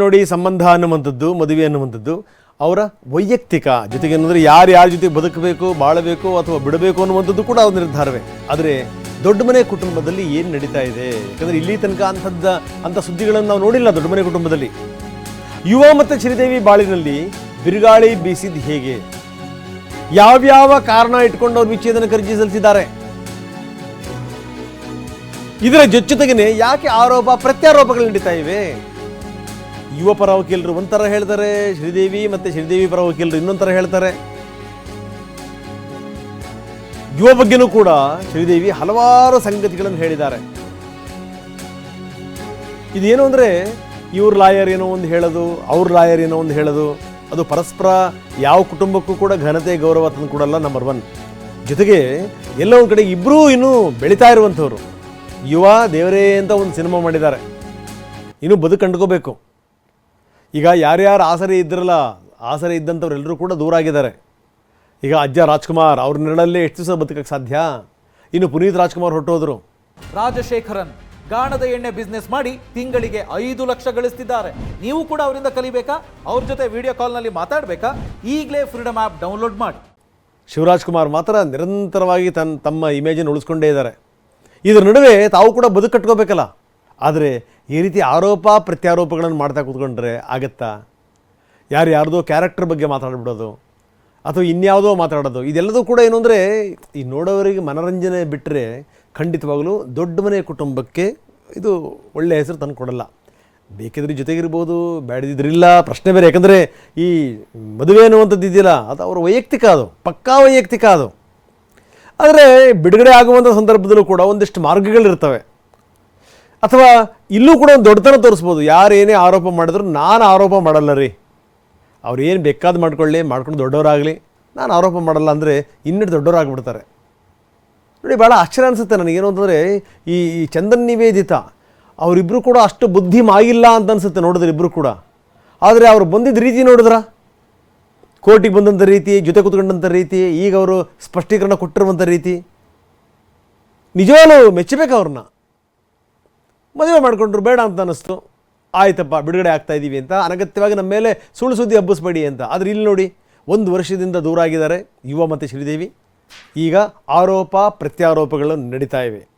ನೋಡಿ ಸಂಬಂಧ ಅನ್ನುವಂಥದ್ದು, ಮದುವೆ ಅನ್ನುವಂಥದ್ದು, ಅವರ ವೈಯಕ್ತಿಕ ಜೊತೆಗೆ ಏನಂದ್ರೆ ಯಾರು ಯಾರ ಜೊತೆ ಬದುಕಬೇಕು, ಬಾಳಬೇಕು ಅಥವಾ ಬಿಡಬೇಕು ಅನ್ನುವಂಥದ್ದು ಕೂಡ ನಿರ್ಧಾರವೇ. ಆದರೆ ದೊಡ್ಡ ಮನೆ ಕುಟುಂಬದಲ್ಲಿ ಏನು ನಡೀತಾ ಇದೆ? ಯಾಕಂದ್ರೆ ಇಲ್ಲಿ ತನಕ ಅಂಥದ್ದ, ಅಂಥ ಸುದ್ದಿಗಳನ್ನು ನಾವು ನೋಡಿಲ್ಲ ದೊಡ್ಡ ಮನೆ ಕುಟುಂಬದಲ್ಲಿ. ಯುವ ಮತ್ತು ಶ್ರೀದೇವಿ ಬಾಳಿನಲ್ಲಿ ಬಿರುಗಾಳಿ ಬೀಸಿದ್ ಹೇಗೆ? ಯಾವ್ಯಾವ ಕಾರಣ ಇಟ್ಕೊಂಡು ಅವ್ರು ವಿಚ್ಛೇದನ ಅರ್ಜಿ ಸಲ್ಲಿಸಿದ್ದಾರೆ? ಇದರ ಜೊತೆಗೇನೆ ಯಾಕೆ ಆರೋಪ, ಪ್ರತ್ಯಾರೋಪಗಳು ನಡೀತಾ ಇವೆ? ಯುವ ಪರ ವಕೀಲರು ಒಂಥರ ಹೇಳ್ತಾರೆ, ಶ್ರೀದೇವಿ ಮತ್ತು ಶ್ರೀದೇವಿ ಪರ ವಕೀಲರು ಇನ್ನೊಂಥರ ಹೇಳ್ತಾರೆ. ಯುವ ಬಗ್ಗೆನೂ ಕೂಡ ಶ್ರೀದೇವಿ ಹಲವಾರು ಸಂಗತಿಗಳನ್ನು ಹೇಳಿದ್ದಾರೆ. ಇದೇನು ಅಂದರೆ, ಇವ್ರ ಲಾಯರ್ ಏನೋ ಒಂದು ಹೇಳೋದು, ಅವ್ರ ಲಾಯರ್ ಏನೋ ಒಂದು ಹೇಳೋದು, ಅದು ಪರಸ್ಪರ ಯಾವ ಕುಟುಂಬಕ್ಕೂ ಕೂಡ ಘನತೆ, ಗೌರವ ತಂದು ಕೊಡಲ್ಲ ನಂಬರ್ ಒನ್ ಜೊತೆಗೆ ಎಲ್ಲ ಒಂದು ಕಡೆ ಇಬ್ಬರೂ ಇನ್ನೂ ಬೆಳೀತಾ ಇರುವಂಥವ್ರು. ಯುವ ದೇವರೇ ಅಂತ ಒಂದು ಸಿನಿಮಾ ಮಾಡಿದ್ದಾರೆ. ಇನ್ನೂ ಬದುಕು ಕಂಡ್ಕೋಬೇಕು. ಈಗ ಯಾರ್ಯಾರು ಆಸರೆ ಇದ್ರಲ್ಲ ಆಸರೆ ಇದ್ದಂಥವ್ರೆಲ್ಲರೂ ಕೂಡ ದೂರ ಆಗಿದ್ದಾರೆ. ಈಗ ಅಜ್ಜ ರಾಜ್ಕುಮಾರ್ ಅವ್ರ ನೆರಳಲ್ಲೇ ಎಷ್ಟು ದಿವಸ ಬದುಕಕ್ಕೆ ಸಾಧ್ಯ? ಇನ್ನು ಪುನೀತ್ ರಾಜ್ಕುಮಾರ್ ಹೊರಟೋದ್ರು. ರಾಜಶೇಖರನ್ ಗಾಣದ ಎಣ್ಣೆ ಬಿಸ್ನೆಸ್ ಮಾಡಿ ತಿಂಗಳಿಗೆ ಐದು ಲಕ್ಷ ಗಳಿಸ್ತಿದ್ದಾರೆ. ನೀವು ಕೂಡ ಅವರಿಂದ ಕಲಿಬೇಕಾ? ಅವ್ರ ಜೊತೆ ವಿಡಿಯೋ ಕಾಲ್ನಲ್ಲಿ ಮಾತಾಡಬೇಕಾ? ಈಗಲೇ ಫ್ರೀಡಮ್ ಆ್ಯಪ್ ಡೌನ್ಲೋಡ್ ಮಾಡಿ. ಶಿವರಾಜ್ ಕುಮಾರ್ ಮಾತ್ರ ನಿರಂತರವಾಗಿ ತನ್ನ ತಮ್ಮ ಇಮೇಜನ್ನು ಉಳಿಸ್ಕೊಂಡೇ ಇದ್ದಾರೆ. ಇದರ ನಡುವೆ ತಾವು ಕೂಡ ಬದುಕು ಕಟ್ಕೋಬೇಕಲ್ಲ. ಆದರೆ ಈ ರೀತಿ ಆರೋಪ ಪ್ರತ್ಯಾರೋಪಗಳನ್ನು ಮಾಡ್ತಾ ಕೂತ್ಕೊಂಡ್ರೆ ಆಗತ್ತಾ? ಯಾರು ಯಾರ್ದೋ ಕ್ಯಾರೆಕ್ಟರ್ ಬಗ್ಗೆ ಮಾತಾಡ್ಬಿಡೋದು ಅಥವಾ ಇನ್ಯಾವುದೋ ಮಾತಾಡೋದು, ಇದೆಲ್ಲದೂ ಕೂಡ ಏನು ಅಂದರೆ ಈ ನೋಡೋವರಿಗೆ ಮನರಂಜನೆ ಬಿಟ್ಟರೆ ಖಂಡಿತವಾಗಲೂ ದೊಡ್ಡ ಮನೆ ಕುಟುಂಬಕ್ಕೆ ಇದು ಒಳ್ಳೆಯ ಹೆಸರು ತಂದು ಕೊಡಲ್ಲ. ಬೇಕಿದ್ರೆ ಜೊತೆಗಿರ್ಬೋದು ಬೇಡದಿದ್ರಿಲ್ಲ ಪ್ರಶ್ನೆ ಬೇರೆ. ಯಾಕಂದರೆ ಈ ಮದುವೆ ಅನ್ನುವಂಥದ್ದು ಇದೆಯಲ್ಲ, ಅದು ಅವರ ವೈಯಕ್ತಿಕ ಅದು, ಪಕ್ಕಾ ವೈಯಕ್ತಿಕ ಅದು. ಆದರೆ ಬಿಡುಗಡೆ ಆಗುವಂಥ ಸಂದರ್ಭದಲ್ಲೂ ಕೂಡ ಒಂದಿಷ್ಟು ಮಾರ್ಗಗಳಿರ್ತವೆ. ಅಥವಾ ಇಲ್ಲೂ ಕೂಡ ಒಂದು ದೊಡ್ಡತನ ತೋರಿಸ್ಬೋದು. ಯಾರು ಏನೇ ಆರೋಪ ಮಾಡಿದ್ರು ನಾನು ಆರೋಪ ಮಾಡಲ್ಲ ರೀ. ಅವ್ರು ಏನು ಬೇಕಾದ ಮಾಡ್ಕೊಳ್ಳಿ, ಮಾಡ್ಕೊಂಡು ದೊಡ್ಡವರಾಗಲಿ. ನಾನು ಆರೋಪ ಮಾಡಲ್ಲ ಅಂದರೆ ಇನ್ನಿಟ್ಟು ದೊಡ್ಡವರಾಗ್ಬಿಡ್ತಾರೆ. ನೋಡಿ ಭಾಳ ಆಶ್ಚರ್ಯ ಅನಿಸುತ್ತೆ ನನಗೇನು ಅಂತಂದರೆ, ಈ ಈ ಚಂದನ್ ನಿವೇದಿತ ಅವರಿಬ್ಬರು ಕೂಡ ಅಷ್ಟು ಬುದ್ಧಿ ಮಾಗಿಲ್ಲ ಅಂತ ಅನಿಸುತ್ತೆ ನೋಡಿದ್ರೆ ಇಬ್ಬರು ಕೂಡ. ಆದರೆ ಅವ್ರು ಬಂದಿದ್ದ ರೀತಿ ನೋಡಿದ್ರ? ಕೋರ್ಟಿಗೆ ಬಂದಂಥ ರೀತಿ, ಜೊತೆ ಕೂತ್ಕೊಂಡಂಥ ರೀತಿ, ಈಗ ಅವರು ಸ್ಪಷ್ಟೀಕರಣ ಕೊಟ್ಟಿರುವಂಥ ರೀತಿ. ನಿಜವಾಗ್ಲೂ ಮೆಚ್ಚಬೇಕು ಅವ್ರನ್ನ? ಮದುವೆ ಮಾಡಿಕೊಂಡ್ರು ಬೇಡ ಅಂತ ಅನ್ನಿಸ್ತು. ಆಯ್ತಪ್ಪ, ಬಿಡುಗಡೆ ಆಗ್ತಾ ಇದ್ದೀವಿ ಅಂತ. ಅನಗತ್ಯವಾಗಿ ನಮ್ಮ ಮೇಲೆ ಸುಳ್ಳು ಸುದ್ದಿ ಹಬ್ಬಿಸ್ಬೇಡಿ ಅಂತ. ಆದರೆ ಇಲ್ಲಿ ನೋಡಿ, ಒಂದು ವರ್ಷದಿಂದ ದೂರ ಆಗಿದ್ದಾರೆ ಯುವ ಮತ್ತು ಶ್ರೀದೇವಿ. ಈಗ ಆರೋಪ, ಪ್ರತ್ಯಾರೋಪಗಳು ನಡೀತಾ ಇವೆ.